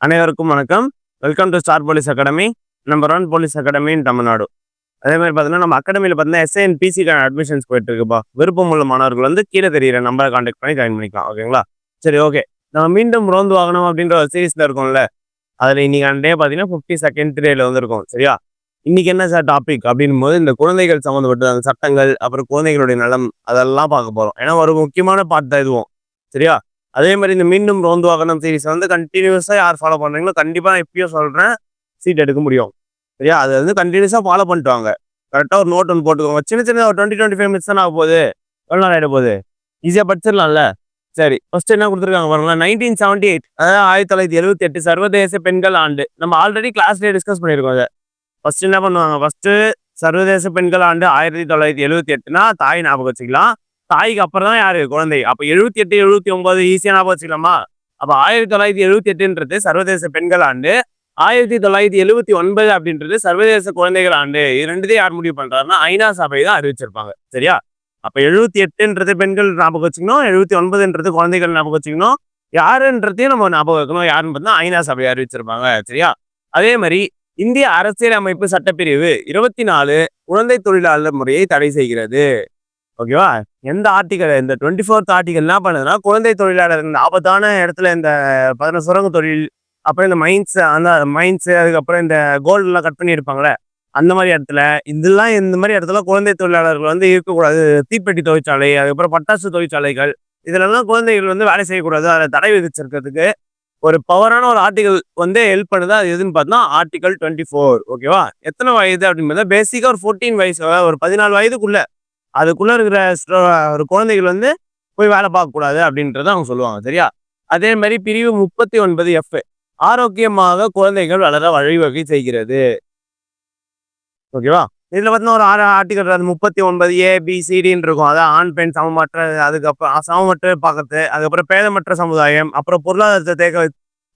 அனைவருக்கும் வணக்கம். Welcome to Star Police Academy number one Police Academy in Tamil Nadu அதே மாதிரி பார்த்தீங்கன்னா நம்ம அகாடமியில் பார்த்தீங்கன்னா எஸ்ஐஎன் பிசிக்கான அட்மிஷன்ஸ் போயிட்டு இருக்குப்பா விருப்பம் உள்ள மாணவர்கள் வந்து கீழே தெரியிற நம்பரை காண்டாக்ட் பண்ணி ஜாயின் பண்ணிக்கலாம். ஓகேங்களா சரி ஓகே நம்ம மீண்டும் ரோந்து வாகனம் அப்படின்ற ஒரு சீரீஸில் இருக்கோம்ல அதில் இன்னைக்கு டே பார்த்தீங்கன்னா ஃபிஃப்டி செகண்ட் டேல வந்துருக்கோம். சரியா? இன்னைக்கு என்ன சார் டாபிக் அப்படின் போது இந்த குழந்தைகள் சம்மந்தப்பட்ட அந்த சட்டங்கள் அப்புறம் குழந்தைகளுடைய நலம் அதெல்லாம் பார்க்க போகிறோம் ஏன்னா ஒரு முக்கியமான பார்ட் தான் இதுவும் சரியா? அதே மாதிரி இந்த மீண்டும் ரோந்து வாகனம் சீரிஸ் வந்து கண்டினியூஸாக யார் ஃபாலோ பண்ணுறீங்களோ கண்டிப்பாக நான் இப்பயும் சொல்கிறேன் சீட் எடுக்க முடியும். சரியா? அது வந்து கண்டினியூஸாக ஃபாலோ பண்ணிட்டு வாங்க கரெக்டாக ஒரு நோட் ஒன்று போட்டுக்கோங்க. சின்ன சின்ன ஒரு டுவெண்ட்டி டுவெண்ட்டி ஃபைவ் மினிட்ஸ் தான் ஆக போகுது. எவ்வளோ நேரம் ஆகிட போகுது? ஈஸியாக படிச்சிடலாம்ல? சரி. ஃபர்ஸ்ட் என்ன கொடுத்துருக்காங்க பாருங்களா நைன்டீன் செவன்டி எயிட் அதாவது ஆயிரத்தி தொள்ளாயிரத்தி எழுபத்தி எட்டு சர்வதேச பெண்கள் ஆண்டு. நம்ம ஆல்ரெடி கிளாஸ்லேயே டிஸ்கஸ் பண்ணியிருக்கோம் அதை ஃபர்ஸ்ட் என்ன பண்ணுவாங்க? ஃபர்ஸ்ட் சர்வதேச பெண்கள் ஆண்டு ஆயிரத்தி தொள்ளாயிரத்தி எழுபத்தி எட்டுனா தாய் ஞாபகம் வச்சுக்கலாம். தாய்க்கு அப்புறம் தான் யாரு? குழந்தை. அப்ப எழுபத்தி எட்டு எழுபத்தி ஒன்பது ஈஸியா ஞாபகம் வச்சுக்கலாமா? அப்ப ஆயிரத்தி தொள்ளாயிரத்தி எழுபத்தி எட்டுன்றது சர்வதேச பெண்கள் ஆண்டு. ஆயிரத்தி தொள்ளாயிரத்தி எழுபத்தி ஒன்பது அப்படின்றது சர்வதேச குழந்தைகள் ஆண்டு. இது ரெண்டுத்தையும் யார் முடிவு பண்றாருன்னா ஐநா சபை தான் அறிவிச்சிருப்பாங்க. சரியா? அப்ப எழுபத்தி எட்டுன்றது பெண்கள் ஞாபகம் வச்சுக்கணும். எழுபத்தி ஒன்பதுன்றது குழந்தைகள் ஞாபகம் வச்சுக்கணும். யாருன்றதையும் நம்ம ஞாபகம் வைக்கணும். யாருன்னு பார்த்தா ஐநா சபை அறிவிச்சிருப்பாங்க. சரியா? அதே மாதிரி இந்திய அரசியல் அமைப்பு சட்டப்பிரிவு இருபத்தி நாலு குழந்தை தொழிலாளர் முறையை தடை செய்கிறது. ஓகேவா? எந்த ஆர்டிக்கல் இந்த டுவெண்ட்டி ஃபோர்த் ஆர்டிக்கல் என்ன பண்ணுதுன்னா குழந்தை தொழிலாளர் இந்த ஆபத்தான இடத்துல இந்த பதின சுரங்க தொழில் அப்புறம் இந்த மைன்ஸ் அந்த மைன்ஸ் அதுக்கப்புறம் இந்த கோல்டெலாம் கட் பண்ணி இருப்பாங்களே அந்த மாதிரி இடத்துல இதெல்லாம் இந்த மாதிரி இடத்துல குழந்தை தொழிலாளர்கள் வந்து இருக்கக்கூடாது. தீப்பெட்டி தொழிற்சாலை அதுக்கப்புறம் பட்டாசு தொழிற்சாலைகள் இதுலலாம் குழந்தைகள் வந்து வேலை செய்யக்கூடாது. அதை தடை விதிச்சிருக்கிறதுக்கு ஒரு பவரான ஒரு ஆர்டிகல் வந்து ஹெல்ப் பண்ணுது. அது எதுன்னு பார்த்தா ஆர்டிகல் டுவெண்ட்டி ஃபோர் ஓகேவா? எத்தனை வயது அப்படின்னு பார்த்தா பேசிக்காக ஒரு ஃபோர்டீன் வயசு ஒரு பதினாலு வயதுக்குள்ள அதுக்குள்ள இருக்கிற ஒரு குழந்தைகள் வந்து போய் வேலை பார்க்கக்கூடாது அப்படின்றத அவங்க சொல்லுவாங்க சரியா? அதே மாதிரி பிரிவு முப்பத்தி ஒன்பது எஃப் ஆரோக்கியமாக குழந்தைகள் வளர வழிவகை செய்கிறது. ஓகேவா இதுல பார்த்தீங்கன்னா ஒரு ஆறு ஆர்டிகல் அது முப்பத்தி ஒன்பது ஏ பி சிடின்னு இருக்கும். அதான் ஆண் பெண் சமமற்ற அதுக்கப்புறம் சமமற்ற பார்க்கறது அதுக்கப்புறம் பேதமற்ற சமுதாயம் அப்புறம் பொருளாதாரத்தை தேக்க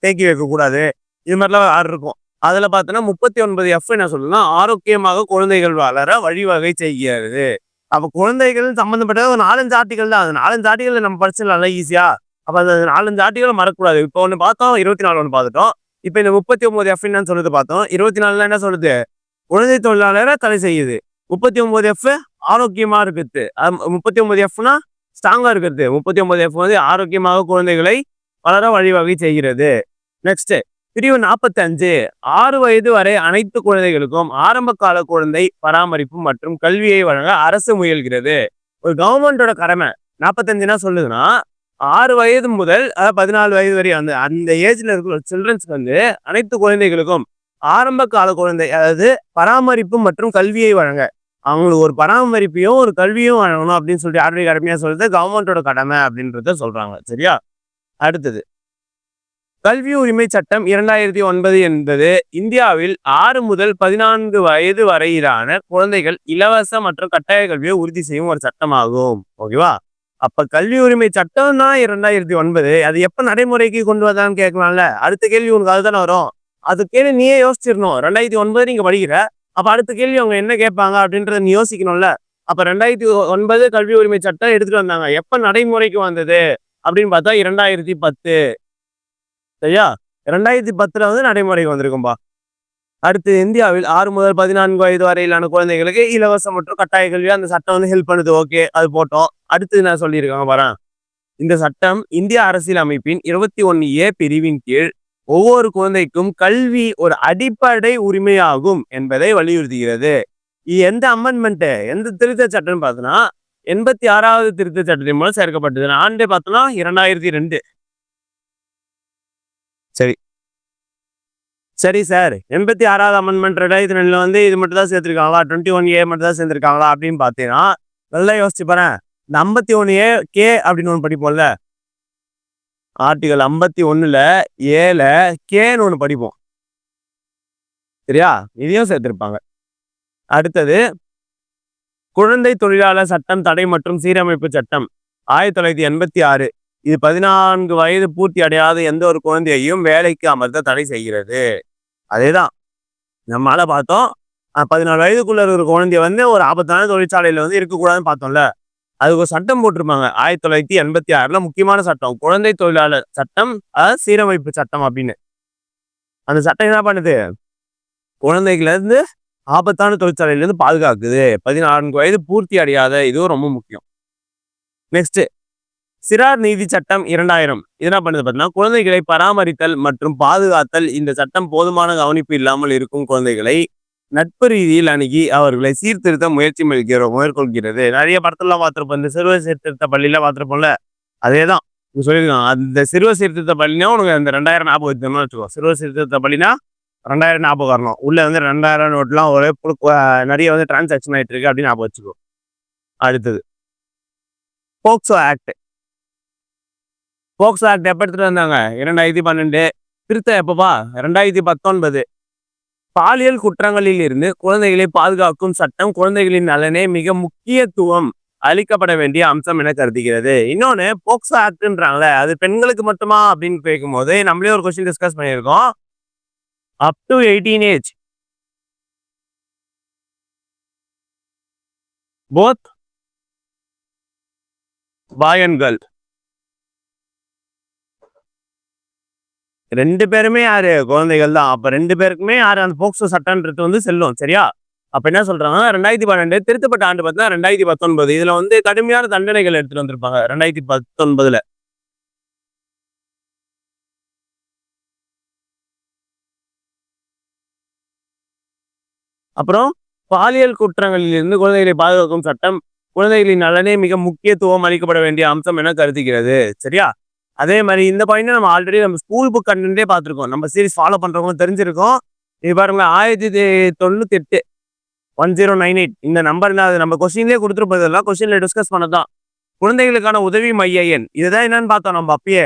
தேக்கி வைக்கக்கூடாது. இது மாதிரிலாம் ஆறு இருக்கும். அதுல பார்த்தோன்னா முப்பத்தி ஒன்பது எஃப் என்ன சொல்லணும்னா ஆரோக்கியமாக குழந்தைகள் வளர வழிவகை செய்கிறது. அப்போ குழந்தைகள் சம்மந்தப்பட்ட ஒரு நாலஞ்சு ஆர்டிகள் தான். அது நாலஞ்சு ஆர்டிகள் நம்ம படிச்சிடலாம்ல ஈஸியா அப்போ அந்த நாலஞ்சு ஆர்டிகல் மறக்கக்கூடாது. இப்போ ஒன்று பார்த்தோம் இருபத்தி நாலு ஒன்று பார்த்துட்டோம். இப்போ இந்த முப்பத்தி ஒம்பது எஃப் என்னன்னு சொல்லுது பார்த்தோம். இருபத்தி நாலுல என்ன சொல்லுது? குழந்தை தொழிலாளரை தடை செய்யுது. முப்பத்தி ஒம்பது எஃப் ஆரோக்கியமாக இருக்குது அது முப்பத்தி ஒம்பது எஃப்னா ஸ்ட்ராங்காக இருக்கிறது. முப்பத்தி ஒன்பது எஃப் வந்து ஆரோக்கியமாக குழந்தைகளை வளர வழிவகை செய்கிறது. நெக்ஸ்ட்டு பிரிவு நாற்பத்தஞ்சு ஆறு வயது வரை அனைத்து குழந்தைகளுக்கும் ஆரம்ப கால குழந்தை பராமரிப்பு மற்றும் கல்வியை வழங்க அரசு முயல்கிறது. ஒரு கவர்மெண்டோட கடமை. நாற்பத்தஞ்சுனா சொல்லுதுன்னா ஆறு வயது முதல் அதாவது பதினாலு வயது வரை அந்த அந்த ஏஜ்ல இருக்கிற சில்ட்ரன்ஸ்க்கு வந்து அனைத்து குழந்தைகளுக்கும் ஆரம்ப கால குழந்தை அதாவது பராமரிப்பு மற்றும் கல்வியை வழங்க. அவங்களுக்கு ஒரு பராமரிப்பையும் ஒரு கல்வியும் வழங்கணும் அப்படின்னு சொல்லிட்டு ஆர்டர் கடமையா சொல்றது கவர்மெண்டோட கடமை அப்படின்றத சொல்றாங்க. சரியா? அடுத்தது. கல்வி உரிமை சட்டம் இரண்டாயிரத்தி ஒன்பது என்பது இந்தியாவில் ஆறு முதல் பதினான்கு வயது வரையிலான குழந்தைகள் இலவச மற்றும் கட்டாய கல்வியை உறுதி செய்யும் ஒரு சட்டமாகும். ஓகேவா? அப்ப கல்வி உரிமை சட்டம் தான் இரண்டாயிரத்தி ஒன்பது அது எப்ப நடைமுறைக்கு கொண்டு வந்தான்னு கேட்கலாம்ல? அடுத்த கேள்வி உனக்கு அதுதானே வரும். அது கேள்வி நீயே யோசிச்சிடணும் ரெண்டாயிரத்தி ஒன்பது நீங்க படிக்கிற அப்ப அடுத்த கேள்வி அவங்க என்ன கேட்பாங்க அப்படின்றத நீ யோசிக்கணும்ல? அப்ப ரெண்டாயிரத்தி ஒன்பது கல்வி உரிமை சட்டம் எடுத்துட்டு வந்தாங்க. எப்ப நடைமுறைக்கு வந்தது அப்படின்னு பார்த்தா இரண்டாயிரத்தி பத்து. சரியா? ரெண்டாயிரத்தி பத்துல வந்து நடைமுறைக்கு வந்திருக்கும்பா. அடுத்து இந்தியாவில் ஆறு முதல் பதினான்கு வயது வரையிலான குழந்தைகளுக்கு இலவசம் மற்றும் கட்டாய கல்வி அந்த சட்டம் வந்து ஹெல்ப் பண்ணுது. ஓகே அது போட்டோம். அடுத்து நான் சொல்லியிருக்காங்க வரேன் இந்த சட்டம் இந்திய அரசியல் அமைப்பின் இருபத்தி ஒன்னு ஏ பிரிவின் கீழ் ஒவ்வொரு குழந்தைக்கும் கல்வி ஒரு அடிப்படை உரிமையாகும் என்பதை வலியுறுத்துகிறது. எந்த அமெண்ட்மெண்ட் எந்த திருத்த சட்டம்னு பார்த்தோன்னா எண்பத்தி ஆறாவது திருத்த சட்டத்தின் மூலம் சேர்க்கப்பட்டது. ஆண்டு பார்த்தோம்னா இரண்டாயிரத்தி ரெண்டு. சரி. சரி சார் எண்பத்தி ஆறாவது அமெண்ட்மெண்ட் ரெண்டாயிரத்தி ரெண்டில் வந்து இது மட்டும் தான் சேர்த்துருக்காங்களா? டுவெண்ட்டி ஒன் ஏ மட்டும் தான் சேர்ந்துருக்காங்களா அப்படின்னு பார்த்தீங்கன்னா நல்லா யோசிச்சு பாறேன் இந்த ஐம்பத்தி ஒன்று ஏ கே அப்படின்னு ஒன்று படிப்போம்ல. ஆர்டிகல் ஐம்பத்தி ஒன்றில் ஏல கேன்னு ஒன்று படிப்போம். சரியா? இதையும் சேர்த்துருப்பாங்க. அடுத்தது குழந்தை தொழிலாளர் சட்டம் தடை மற்றும் சீரமைப்பு சட்டம் ஆயிரத்தி தொள்ளாயிரத்தி எண்பத்தி ஆறு. இது பதினான்கு வயது பூர்த்தி அடையாத எந்த ஒரு குழந்தையையும் வேலைக்கு அமர்த்த தடை செய்கிறது. அதேதான். நம்மளால பார்த்தோம் பதினாலு வயதுக்குள்ள இருக்கிற குழந்தைய வந்து ஒரு ஆபத்தான தொழிற்சாலையில வந்து இருக்கக்கூடாதுன்னு பார்த்தோம்ல. அதுக்கு ஒரு சட்டம் போட்டிருப்பாங்க. ஆயிரத்தி தொள்ளாயிரத்தி எண்பத்தி ஆறுல முக்கியமான சட்டம் குழந்தை தொழிலாளர் சட்டம் அதாவது சீரமைப்பு சட்டம் அப்படின்னு. அந்த சட்டம் என்ன பண்ணுது? குழந்தைகள்லேருந்து ஆபத்தான தொழிற்சாலையிலேருந்து பாதுகாக்குது. பதினான்கு வயது பூர்த்தி அடையாத இதுவும் ரொம்ப முக்கியம். நெக்ஸ்ட்டு. சிறார் நீதி சட்டம் இரண்டாயிரம். இது என்ன பண்ணுது பார்த்தீங்கன்னா குழந்தைகளை பராமரித்தல் மற்றும் பாதுகாத்தல் இந்த சட்டம் போதுமான கவனிப்பு இல்லாமல் இருக்கும் குழந்தைகளை நட்பு ரீதியில் அணுகி அவர்களை சீர்திருத்த முயற்சி மேற்கிறோம் மேற்கொள்கிறது. நிறைய படத்துல பார்த்துருப்போம். இந்த சிறுவ சீர்திருத்த பள்ளியில பார்த்துருப்போம்ல அதே தான் சொல்லியிருக்காங்க. அந்த சிறுவ சீர்திருத்த பள்ளினா உனக்கு அந்த ரெண்டாயிரம் ஞாபகம் வச்சுக்கணும்னு வச்சுக்கோ. சிறுவ சீர்திருத்த பள்ளினா ரெண்டாயிரம் ஞாபகம் வரணும். உள்ள வந்து ரெண்டாயிரம் நோட்லாம் ஒரே புழு- நிறைய வந்து டிரான்சாக்ஷன் ஆயிட்டு இருக்கு அப்படின்னு ஞாபகம் வச்சுக்கோ. அடுத்தது. போக்சோ ஆக்ட் போக்சோ ஆக்ட் எப்ப வந்தாங்க? இரண்டாயிரத்தி பன்னெண்டு. திருத்தம் எப்பப்பா? ரெண்டாயிரத்தி பத்தொன்பது. பாலியல் குற்றங்களில் இருந்து குழந்தைகளை பாதுகாக்கும் சட்டம் குழந்தைகளின் நலனே மிக முக்கியத்துவம் அளிக்கப்பட வேண்டிய அம்சம் என கருதுகிறது. இன்னொன்று போக்சோ ஆக்ட்ன்றாங்களே அது பெண்களுக்கு மட்டுமா அப்படின்னு கேட்கும்போது நம்மளே ஒரு கொஸ்டின் டிஸ்கஸ் பண்ணியிருக்கோம். Up to eighteen age both boy and girl ரெண்டு பேருமே யாரு? குழந்தைகள் தான். அப்போ ரெண்டு பேருக்குமே யாரு? அந்த போக்சோ சட்டன்றது வந்து செல்லும் சரியா? அப்ப என்ன சொல்றாங்கன்னா ரெண்டாயிரத்தி பன்னெண்டு திருத்தப்பட்ட ஆண்டு பார்த்தீங்கன்னா ரெண்டாயிரத்தி பத்தொன்பது. இதுல வந்து கடுமையான தண்டனைகள் எடுத்துட்டு வந்திருப்பாங்க ரெண்டாயிரத்தி பத்தொன்பதுல. அப்புறம் பாலியல் குற்றங்களில் இருந்து குழந்தைகளை பாதுகாக்கும் சட்டம் குழந்தைகளின் நலனே மிக முக்கியத்துவம் அளிக்கப்பட வேண்டிய அம்சம் என கருதுகிறது சரியா? அதே மாதிரி இந்த பாயிண்ட் நம்ம ஆல்ரெடி நம்ம ஸ்கூல் புக் கண்டே பார்த்துருக்கோம். நம்ம சீரிஸ் ஃபாலோ பண்றவங்க தெரிஞ்சிருக்கோம். இது பாருங்க ஆயிரத்தி தொண்ணூத்தி எட்டு ஒன் ஜீரோ நைன் எயிட் இந்த நம்பர் அது நம்ம கொஸ்டின்லேயே கொடுத்துருப்பதெல்லாம் கொஸ்டின்ல டிஸ்கஸ் பண்ணதான். குழந்தைகளுக்கான உதவி மைய எண். இதுதான் என்னன்னு பார்த்தோம் நம்ம அப்பயே.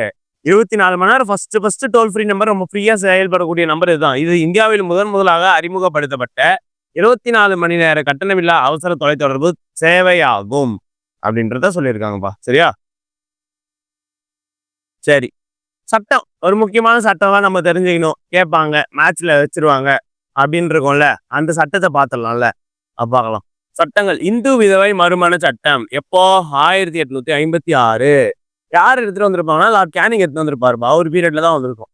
இருபத்தி நாலு மணி நேரம் first first toll free number நம்ம ஃப்ரீயா செயல்படக்கூடிய நம்பர் இதுதான். இது இந்தியாவில் முதன் முதலாக அறிமுகப்படுத்தப்பட்ட இருபத்தி நாலு மணி நேர கட்டணமில்லா அவசர தொலைத்தொடர்பு சேவையாகும். அப்படின்றத சொல்லியிருக்காங்கப்பா. சரியா? சரி. சட்டம். ஒரு முக்கியமான சட்டம்லாம் நம்ம தெரிஞ்சுக்கணும். கேட்பாங்க மேட்ச்ல வச்சிருவாங்க அப்படின்னு இருக்கும்ல. அந்த சட்டத்தை பார்த்துடலாம்ல. பார்க்கலாம். சட்டங்கள். இந்து விதவை மறுமண சட்டம். எப்போ? ஆயிரத்தி எட்நூத்தி ஐம்பத்தி ஆறு. யார் எடுத்துட்டு வந்திருப்பாங்கன்னா லார்ட் கேனிங் எடுத்துட்டு வந்திருப்பாருப்பா. அவர் பீரியட்ல தான் வந்திருக்கும்.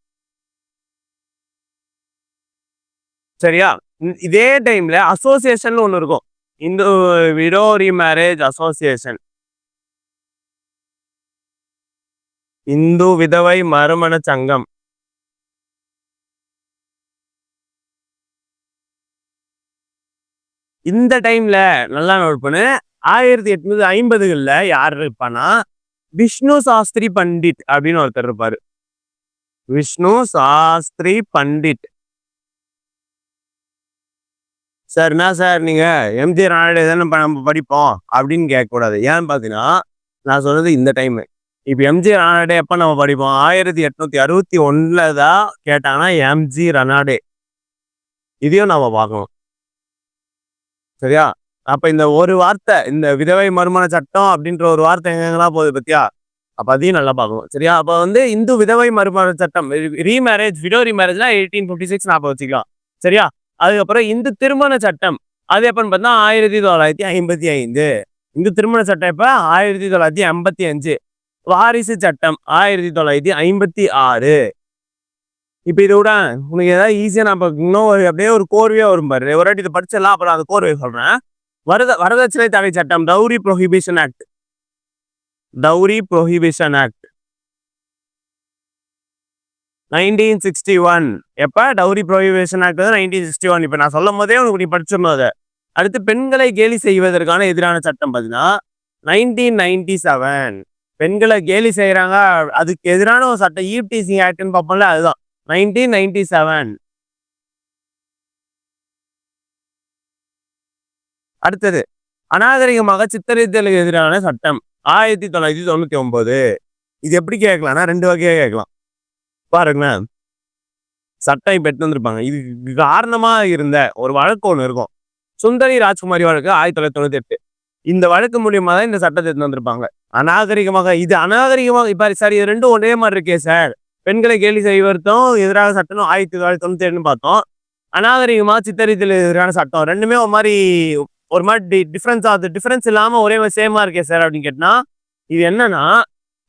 சரியா? இதே டைம்ல அசோசியேஷன் ஒன்று இருக்கும். Hindu widow marriage association Hindu விதவை மறுமண சங்கம். இந்த டைம்ல நல்லா நோட் பண்ணு. ஆயிரத்தி எட்நூத்தி ஐம்பதுகள்ல யார் இருப்பானா விஷ்ணு சாஸ்திரி பண்டிட் அப்படின்னு ஒருத்தர் இருப்பாரு. விஷ்ணு சாஸ்திரி பண்டிட். சார் என்ன சார் நீங்க? எம்ஜி ராணாடே தானே நம்ம படிப்போம் அப்படின்னு கேட்கக்கூடாது. ஏன்னு பார்த்தீங்கன்னா நான் சொல்றது இந்த டைம் இப்போ எம்ஜி ரனாடே எப்போ நம்ம படிப்போம்? ஆயிரத்தி எட்நூத்தி அறுபத்தி ஒண்ணுல தான் கேட்டாங்கன்னா எம்ஜி ரனாடே இதையும் நம்ம பார்க்கணும். சரியா? அப்ப இந்த ஒரு வார்த்தை இந்த விதவை மறுமண சட்டம் அப்படின்ற ஒரு வார்த்தை எங்கெங்கெல்லாம் போகுது பத்தியா? அப்ப அதையும் நல்லா பார்க்கணும். சரியா? அப்ப வந்து இந்து விதவை மறுமண சட்டம் ரீமேரேஜ் விடோ ரீமேரேஜ்னா எயிட்டீன் ஃபிஃப்டி சிக்ஸ் ஞாபகம் வச்சுக்கலாம். சரியா? அதுக்கப்புறம் இந்து திருமண சட்டம் அது எப்பன்னு பார்த்தா ஆயிரத்தி தொள்ளாயிரத்தி ஐம்பத்தி ஐந்து. இந்து திருமண சட்டம் எப்ப? ஆயிரத்தி தொள்ளாயிரத்தி ஐம்பத்தி அஞ்சு. வாரிசு சட்டம் ஆயிரத்தி தொள்ளாயிரத்தி ஐம்பத்தி ஆறு. இப்போ இதை விட உனக்கு ஏதாவது ஈஸியாக நான் இன்னும் ஒரு அப்படியே ஒரு கோர்வையாக வரும் பாரு. ஒரு வாட்டி இதை படிச்சிடலாம் அப்புறம் அந்த கோர்வையை சொல்கிறேன் வரத வரதட்சணை தடை சட்டம் dowry prohibition act dowry prohibition act nineteen sixty one எப்போ? டவுரி ப்ரொஹிபிஷன் ஆக்ட் வந்து நைன்டீன் சிக்ஸ்டி ஒன் இப்போ நான் சொல்லும் போதே உனக்கு நீ படிச்சிடணும் அதை. அடுத்து பெண்களை கேலி செய்வதற்கான எதிரான சட்டம் பார்த்தீங்கன்னா நைன்டீன் நைன்டி செவன் பெண்களை கேலி செய்யறாங்க அதுக்கு எதிரான ஒரு சட்டம் ஈவ்டீசிங் ஆக்ட்னு பார்ப்போம்ல அதுதான். நைன்டீன் நைன்டி செவன் அடுத்தது அநாகரிகமாக சித்தரித்தலுக்கு எதிரான சட்டம் ஆயிரத்தி தொள்ளாயிரத்தி தொண்ணூத்தி ஒம்பது இது எப்படி கேட்கலாம்னா ரெண்டு வகையாக கேட்கலாம். பாருங்களேன். சட்டம் இப்ப எடுத்து வந்திருப்பாங்க. இதுக்கு காரணமா இருந்த ஒரு வழக்கு ஒன்று இருக்கும். சுந்தரி ராஜ்குமாரி வழக்கு ஆயிரத்தி தொள்ளாயிரத்தி தொண்ணூத்தி எட்டு. இந்த வழக்கு மூலியமா தான் இந்த சட்டத்தை எடுத்து வந்திருப்பாங்க. அநாகரிகமாக இது அநாகரிகமாக இப்ப சார் இது ரெண்டும் ஒரே மாதிரி இருக்கே சார். பெண்களை கேலி செய்வதும் எதிராக சட்டம் ஆயிரத்தி தொள்ளாயிரத்தி தொண்ணூத்தி ஏழுன்னு பார்த்தோம். அநாகரிகமாக சித்தரித்தல் எதிரான சட்டம் ரெண்டுமே ஒரு மாதிரி ஒரு மாதிரி டி டிஃப்ரென்ஸ் ஆகுது. டிஃப்ரென்ஸ் இல்லாமல் ஒரே மாதிரி சேமாக இருக்கே சார் அப்படின்னு கேட்டால் இது என்னன்னா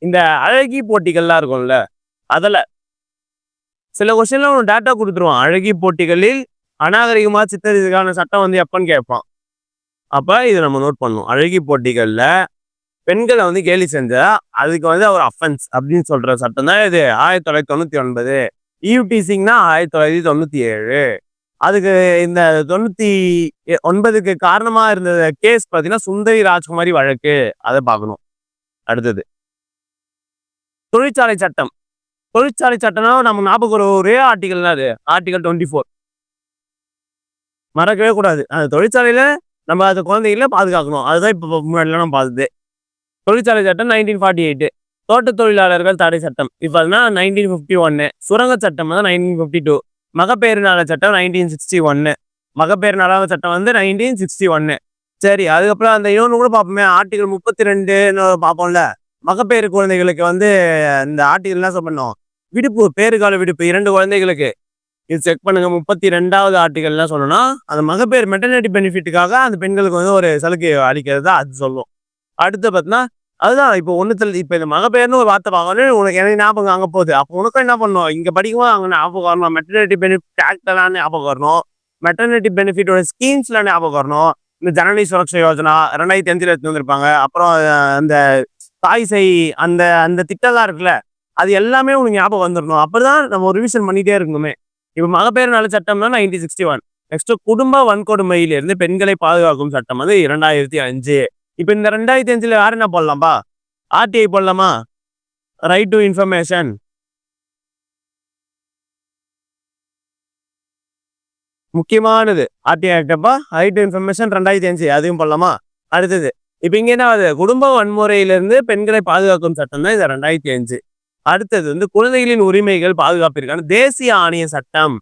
இந்த அழகி போட்டிகள்லாம் இருக்கும்ல அதில் சில கொஸ்டின்ல ஒன்று டேட்டா கொடுத்துருவான். அழகி போட்டிகளில் அநாகரிகமாக சித்தரித்ததுக்கான சட்டம் வந்து எப்போன்னு கேட்பான். அப்போ இதை நம்ம நோட் பண்ணணும் அழகி போட்டிகளில் பெண்களை வந்து கேலி செஞ்சா அதுக்கு வந்து அவர் அஃபென்ஸ் அப்படின்னு சொல்ற சட்டம் தான் இது. ஆயிரத்தி தொள்ளாயிரத்தி தொண்ணூத்தி ஒன்பது. யூடிசிங்னா ஆயிரத்தி தொள்ளாயிரத்தி தொண்ணூத்தி ஏழு. அதுக்கு இந்த தொண்ணூத்தி ஒன்பதுக்கு காரணமா இருந்த கேஸ் பாத்தீங்கன்னா சுந்தரி ராஜ்குமாரி வழக்கு. அதை பார்க்கணும். அடுத்தது. தொழிற்சாலை சட்டம். தொழிற்சாலை சட்டம்னா நம்ம ஞாபகம் ஒரே ஆர்டிகல் தான் அது. ஆர்டிகல் டுவெண்ட்டி ஃபோர் மறக்கவே கூடாது. அந்த தொழிற்சாலையில நம்ம அந்த குழந்தைகளை பாதுகாக்கணும். அதுதான் இப்போ முன்னாடிலாம் நம்ம பார்த்தது. தொழிற்சாலை சட்டம் நைன்டீன் ஃபார்ட்டி எயிட் தோட்ட தொழிலாளர்கள் தடை சட்டம். இப்போ நைன்டீன் ஃபிஃப்டி ஒன்று சுரங்க சட்டம் வந்து நைன்டீன் ஃபிஃப்டி டூ மகப்பேறு நல சட்டம் நைன்டீன் சிக்ஸ்டி ஒன்று மகப்பேறு நாளாக சட்டம் வந்து நைன்டீன் சிக்ஸ்டி ஒன்று சரி அதுக்கப்புறம் அந்த இன்னொன்று கூட பார்ப்போமே. ஆர்டிகல் முப்பத்தி ரெண்டுன்னு பார்ப்போம்ல. மகப்பேறு குழந்தைகளுக்கு வந்து இந்த ஆர்டிகல் என்ன சொல்லணும் விடுப்பு பேறுகால விடுப்பு இரண்டு குழந்தைகளுக்கு. இது செக் பண்ணுங்க. முப்பத்தி ரெண்டாவது ஆர்டிகல் என்ன சொல்லணும்னா அந்த மகப்பேறு மெட்டர்னிட்டி பெனிஃபிட்டுக்காக அந்த பெண்களுக்கு வந்து ஒரு சலுகை அளிக்கிறது தான் அது சொல்லும். அடுத்து பார்த்தீங்கன்னா அதுதான் இப்போ ஒன்றுத்தில் இப்போ இந்த மகப்பேர்னு ஒரு வார்த்தை பார்க்கணும் உனக்கு எனக்கு ஞாபகம் அங்கே போகுது. அப்போ உனக்கும் என்ன பண்ணும் இங்கே படிக்கும்போது அங்கே ஞாபகம் வரணும். மெட்டர்னிட்டி பெனிஃபிட் ஆக்டெல்லாம் ஞாபகம் வரணும். மெட்டர்னிட்டி பெனிஃபிட்டோட ஸ்கீம்ஸ்லாம் ஞாபகம் வரணும். இந்த ஜனனி சுரக்ஷா யோஜனா ரெண்டாயிரத்தி அஞ்சில் எடுத்து வந்திருப்பாங்க. அப்புறம் அந்த தாய் செய் அந்த அந்த திட்டம்லாம் இருக்குல்ல அது எல்லாமே உனக்கு ஞாபகம் வந்துடணும் அப்படி தான் நம்ம ரிவிஷன் பண்ணிகிட்டே இருக்கணுமே. இப்போ மகப்பேறு நல சட்டம்னா நைன்டீன் சிக்ஸ்டி ஒன் நெக்ஸ்ட் குடும்ப வன்கொடுமையிலிருந்து பெண்களை பாதுகாக்கும் சட்டம் வந்து இரண்டாயிரத்தி அஞ்சு. இப்போ இந்த ரெண்டாயிரத்தி அஞ்சில் வேறு என்ன போடலாம்ப்பா ஆர்டிஐ போடலாமா? ரைட் டு இன்ஃபர்மேஷன் முக்கியமானது. ஆர்டிஐ ஆக்டப்பா ரைட் டு இன்ஃபர்மேஷன் ரெண்டாயிரத்தி அஞ்சு. அதையும் போடலாமா? அடுத்தது. இப்போ இங்கே என்ன ஆகுது குடும்ப வன்முறையிலிருந்து பெண்களை பாதுகாக்கும் சட்டம் தான் இந்த ரெண்டாயிரத்தி அஞ்சு. அடுத்தது வந்து குழந்தைகளின் உரிமைகள் பாதுகாப்பிற்கான தேசிய ஆணைய சட்டம்.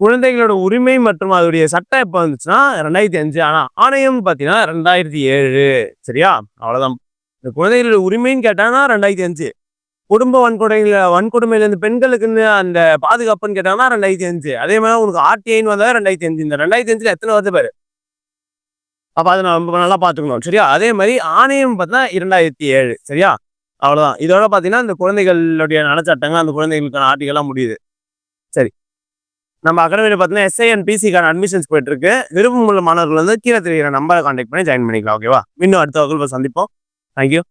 குழந்தைகளோட உரிமை மற்றும் அதோடைய சட்டம் எப்போ வந்துச்சுன்னா ரெண்டாயிரத்தி அஞ்சு. ஆனால் ஆணையம் பார்த்தீங்கன்னா ரெண்டாயிரத்தி ஏழு. சரியா? அவ்வளோதான் இந்த குழந்தைகளோட உரிமைன்னு கேட்டாங்கன்னா ரெண்டாயிரத்தி அஞ்சு. குடும்ப வன்கொடுமையில வன்கொடுமையிலேருந்து பெண்களுக்குன்னு அந்த பாதுகாப்புன்னு கேட்டாங்கன்னா ரெண்டாயிரத்தி அஞ்சு. அதே மாதிரி உனக்கு ஆர்டிஐன்னு வந்தால் ரெண்டாயிரத்தி அஞ்சு. இந்த ரெண்டாயிரத்தி அஞ்சில் எத்தனை வருது பாரு? அப்போ அதை நம்ம நல்லா பார்த்துக்கணும் சரியா? அதே மாதிரி ஆணையம் பார்த்தா இரண்டாயிரத்தி ஏழு. சரியா? அவ்வளோதான் இதோட பார்த்தீங்கன்னா இந்த குழந்தைகளுடைய நலச்சட்டங்கள் அந்த குழந்தைகளுக்கான ஆர்டிகல்லாம் முடியுது. சரி. நம்ம அகாடமியில் பார்த்தீங்கன்னா எஸ்ஐஎன் பிசிக்கான அட்மிஷன்ஸ் போயிட்டு இருக்கு விருப்பம் உள்ள மாணவர்கள் வந்து கீழே தெரிகிற நம்பரை கான்டாக்ட் பண்ணி ஜாயின் பண்ணிக்கலாம் ஓகேவா இன்னும் அடுத்த வகுப்பு சந்திப்போம். தேங்க்யூ